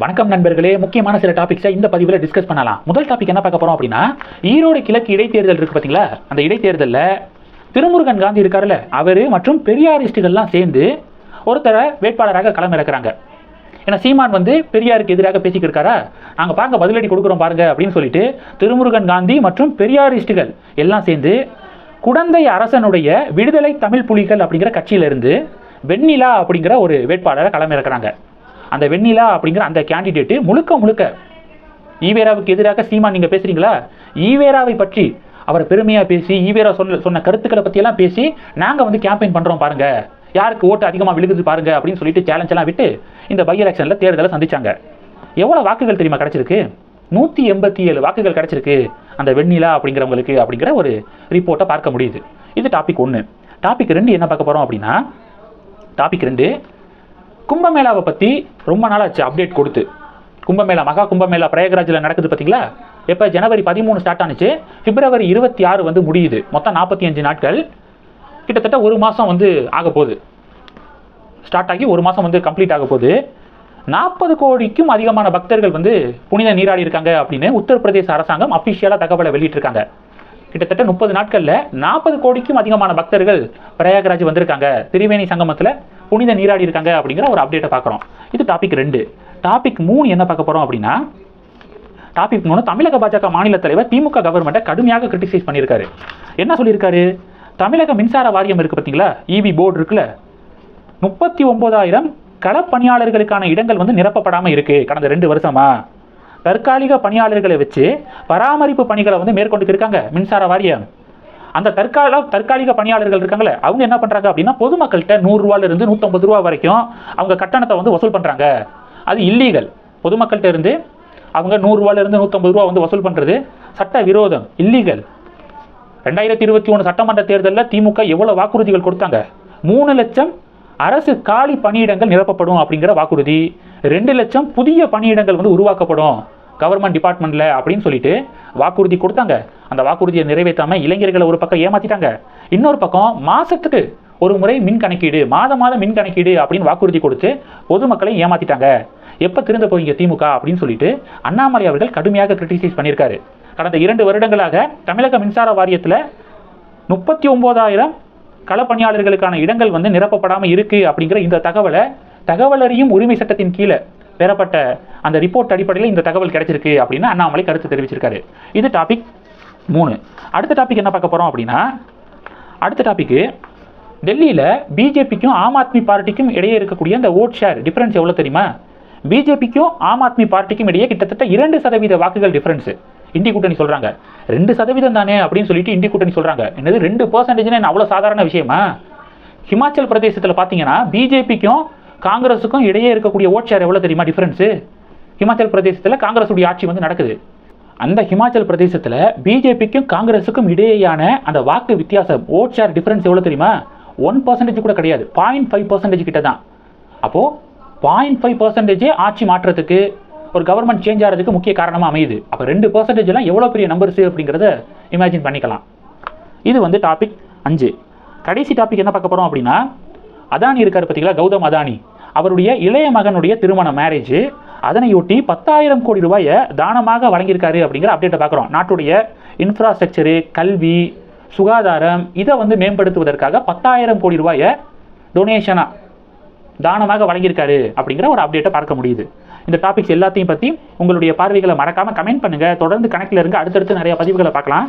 வணக்கம் நண்பர்களே. முக்கியமான சில டாபிக்ஸை இந்த பதிவில் டிஸ்கஸ் பண்ணலாம். முதல் டாபிக் என்ன பார்க்க போறோம் அப்படின்னா ஈரோடு கிழக்கு இடைத்தேர்தல் இருக்கு பார்த்தீங்களா அந்த இடைத்தேர்தலில் திருமுருகன் காந்தி இருக்காருல்ல. அவர் மற்றும் பெரியாரிஸ்டுகள்லாம் சேர்ந்து ஒருத்தரை வேட்பாளராக களமிறக்குறாங்க. ஏன்னா சீமான் வந்து பெரியாருக்கு எதிராக பேசிக்கிட்டு இருக்காரா? நாங்கள் பார்க்க பதிலடி கொடுக்குறோம் பாருங்க அப்படின்னு சொல்லிட்டு திருமுருகன் காந்தி மற்றும் பெரியாரிஸ்டுகள் எல்லாம் சேர்ந்து குடந்தை அரசனுடைய விடுதலை தமிழ் புலிகள் அப்படிங்கிற கட்சியிலிருந்து வெண்ணிலா அப்படிங்கிற ஒரு வேட்பாளரை களமிறக்குறாங்க. அந்த வெண்ணிலா அப்படிங்கிற அந்த கேண்டிடேட்டு முழுக்க முழுக்க ஈவேராவுக்கு எதிராக சீமான் நீங்கள் பேசுகிறீங்களா ஈவேராவை பற்றி அவரை பெருமையாக பேசி ஈவேரா சொன்ன சொன்ன கருத்துக்களை பற்றியெல்லாம் பேசி நாங்கள் வந்து கேம்பெயின் பண்ணுறோம் பாருங்கள் யாருக்கு ஓட்டு அதிகமாக விழுகுது பாருங்க அப்படின்னு சொல்லிட்டு சேலஞ்ச் எல்லாம் விட்டு இந்த பை எலெக்ஷனில் தேர்தலை சந்திச்சாங்க. எவ்வளோ வாக்குகள் தெரியுமா கிடச்சிருக்கு? நூற்றி எண்பத்தி ஏழு வாக்குகள் கிடச்சிருக்கு அந்த வெண்ணிலா அப்படிங்கிறவங்களுக்கு அப்படிங்கிற ஒரு ரிப்போர்ட்டை பார்க்க முடியுது. இது டாபிக் ஒன்று டாபிக் ரெண்டு என்ன பார்க்க போகிறோம் அப்படின்னா டாபிக் ரெண்டு கும்பமேளாவை பற்றி ரொம்ப நாளாச்சு அப்டேட் கொடுத்து. கும்பமேளா மகா கும்பமேளா பிரயாகராஜில் நடக்குது பார்த்தீங்களா எப்போ? ஜனவரி பதிமூணு ஸ்டார்ட் ஆனிச்சு. பிப்ரவரி இருபத்தி ஆறு வந்து முடியுது. மொத்தம் நாற்பத்தி அஞ்சு நாட்கள். கிட்டத்தட்ட ஒரு மாதம் வந்து ஆக போகுது. ஸ்டார்ட் ஆகி ஒரு மாதம் வந்து கம்ப்ளீட் ஆக போகுது. நாற்பது கோடிக்கும் அதிகமான பக்தர்கள் வந்து புனித நீராடி இருக்காங்க அப்படின்னு உத்தரப்பிரதேச அரசாங்கம் அஃபிஷியலாக தகவலை வெளியிட்டிருக்காங்க. கிட்டத்தட்ட முப்பது நாட்களில் நாற்பது கோடிக்கும் அதிகமான பக்தர்கள் பிரயாகராஜ் வந்திருக்காங்க. திரிவேணி சங்கமத்தில் புனித நீராடி இருக்காங்க அப்படிங்கிற ஒரு அப்டேட்டை பார்க்குறோம் இது டாபிக் ரெண்டு. டாபிக் மூணு என்ன பார்க்க போகிறோம் அப்படின்னா டாபிக் மூணு தமிழக பாஜக மாநில தலைவர் திமுக கவர்மெண்ட்டை கடுமையாக கிரிட்டிசைஸ் பண்ணியிருக்காரு. என்ன சொல்லியிருக்காரு? தமிழக மின்சார வாரியம் இருக்குது பார்த்தீங்களா? இபி போர்டு இருக்குல்ல. முப்பத்தி ஒன்பதாயிரம் களப்பணியாளர்களுக்கான இடங்கள் வந்து நிரப்பப்படாமல் இருக்கு கடந்த ரெண்டு வருஷமா. தற்காலிக பணியாளர்களை வச்சு பராமரிப்பு பணிகளை வந்து மேற்கொண்டு இருக்காங்க மின்சார வாரியம். அந்த தற்கால தற்காலிக பணியாளர்கள் இருக்காங்களே அவங்க என்ன பண்ணுறாங்க அப்படின்னா பொதுமக்கள்கிட்ட நூறுரூவால இருந்து நூற்றம்பது ரூபா வரைக்கும் அவங்க கட்டணத்தை வந்து வசூல் பண்ணுறாங்க அது இல்லீகல் பொதுமக்கள்கிட்ட இருந்து அவங்க நூறுரூவாலேருந்து நூற்றம்பது ரூபா வந்து வசூல் பண்ணுறது சட்ட விரோதம் இல்லீகல் ரெண்டாயிரத்தி இருபத்தி ஒன்று சட்டமன்ற தேர்தலில் திமுக எவ்வளோ வாக்குறுதிகள் கொடுத்தாங்க? மூணு லட்சம் அரசு காலி பணியிடங்கள் நிரப்பப்படும் அப்படிங்கிற வாக்குறுதி. ரெண்டு லட்சம் புதிய பணியிடங்கள் வந்து உருவாக்கப்படும் கவர்மெண்ட் டிபார்ட்மெண்ட்டில் அப்படின்னு சொல்லிட்டு வாக்குறுதி கொடுத்தாங்க. அந்த வாக்குறுதியை நிறைவேற்றாமல் இளைஞர்களை ஒரு பக்கம் ஏமாற்றிட்டாங்க இன்னொரு பக்கம் மாதத்துக்கு ஒரு முறை மின் கணக்கீடு மாதம் மாதம் மின் கணக்கீடு அப்படின்னு வாக்குறுதி கொடுத்து பொதுமக்களை ஏமாற்றிட்டாங்க எப்போ திருந்த போவீங்க திமுக அப்படின்னு சொல்லிட்டு அண்ணாமலை அவர்கள் கடுமையாக கிரிட்டிசைஸ் பண்ணியிருக்காரு. கடந்த இரண்டு வருடங்களாக தமிழக மின்சார வாரியத்தில் முப்பத்தி ஒம்போதாயிரம் களப்பணியாளர்களுக்கான இடங்கள் வந்து நிரப்பப்படாமல் இருக்குது அப்படிங்கிற இந்த தகவலை தகவல் அறியும் உரிமை சட்டத்தின் கீழே பெறப்பட்ட அந்த ரிப்போர்ட் அடிப்படையில் இந்த தகவல் கிடைச்சிருக்கு அப்படின்னு அண்ணாமலை கருத்து தெரிவிச்சிருக்காரு. இது டாபிக் மூணு. அடுத்த டாபிக் என்ன பார்க்க போகிறோம் அப்படின்னா அடுத்த டாபிக்கு டெல்லியில் பிஜேபிக்கும் ஆம் ஆத்மி பார்ட்டிக்கும் இடையே இருக்கக்கூடிய அந்த ஓட் ஷேர் டிஃப்ரென்ஸ் எவ்வளோ தெரியுமா? பிஜேபிக்கும் ஆம் ஆத்மி பார்ட்டிக்கும் இடையே கிட்டத்தட்ட இரண்டு சதவீத வாக்குகள் டிஃப்ரென்ஸு இந்தி கூட்டணி சொல்கிறாங்க ரெண்டு சதவீதம் தானே அப்படின்னு சொல்லிட்டு இந்தி கூட்டணி சொல்கிறாங்க என்னது ரெண்டு பர்சன்டேஜ்னு என்ன அவ்வளோ சாதாரண விஷயமா? ஹிமாச்சல் பிரதேசத்தில் பார்த்தீங்கன்னா பிஜேபிக்கும் காங்கிரஸுக்கும் இடையே இருக்கக்கூடிய ஓட் ஷேர் எவ்வளோ தெரியுமா டிஃப்ரென்ஸு ஹிமாச்சல் பிரதேசத்தில் காங்கிரஸுடைய ஆட்சி வந்து நடக்குது. அந்த ஹிமாச்சல் பிரதேசத்தில் பிஜேபிக்கும் காங்கிரஸுக்கும் இடையேயான அந்த வாக்கு வித்தியாசம் ஓட் ஷேர் டிஃப்ரென்ஸ் எவ்வளோ தெரியுமா? ஒன் பர்சன்டேஜ் கூட கிடையாது. பாயிண்ட் ஃபைவ் பர்சன்டேஜ் கிட்ட தான் அப்போது பாயிண்ட் ஃபைவ் பர்சன்டேஜே ஆட்சி மாற்றத்துக்கு ஒரு கவர்மெண்ட் சேஞ்ச் ஆகிறதுக்கு முக்கிய காரணமாக அமையுது. அப்போ ரெண்டு பர்சன்டேஜ்லாம் எவ்வளோ பெரிய நம்பர்ஸு அப்படிங்கிறத இமேஜின் பண்ணிக்கலாம். இது வந்து டாபிக் அஞ்சு. கடைசி டாபிக் என்ன பார்க்க போகிறோம் அப்படின்னா அதானி இருக்கார் பார்த்தீங்களா கௌதம் அதானி. அவருடைய இளைய மகனுடைய திருமண மேரேஜ் அதனையொட்டி பத்தாயிரம் கோடி ரூபாயை தானமாக வழங்கியிருக்காரு அப்படிங்கிற அப்டேட்டை பார்க்குறோம். நாட்டுடைய இன்ஃப்ராஸ்ட்ரக்சரு கல்வி சுகாதாரம் இதை வந்து மேம்படுத்துவதற்காக பத்தாயிரம் கோடி ரூபாயை டொனேஷனாக தானமாக வழங்கியிருக்காரு அப்படிங்கிற ஒரு அப்டேட்டை பார்க்க முடியுது. இந்த டாபிக்ஸ் எல்லாத்தையும் பற்றி உங்களுடைய பார்வைகளை மறக்காமல் கமெண்ட் பண்ணுங்கள் தொடர்ந்து கணக்கில் இருங்க அடுத்தடுத்து நிறைய பதிவுகளை பார்க்கலாம்.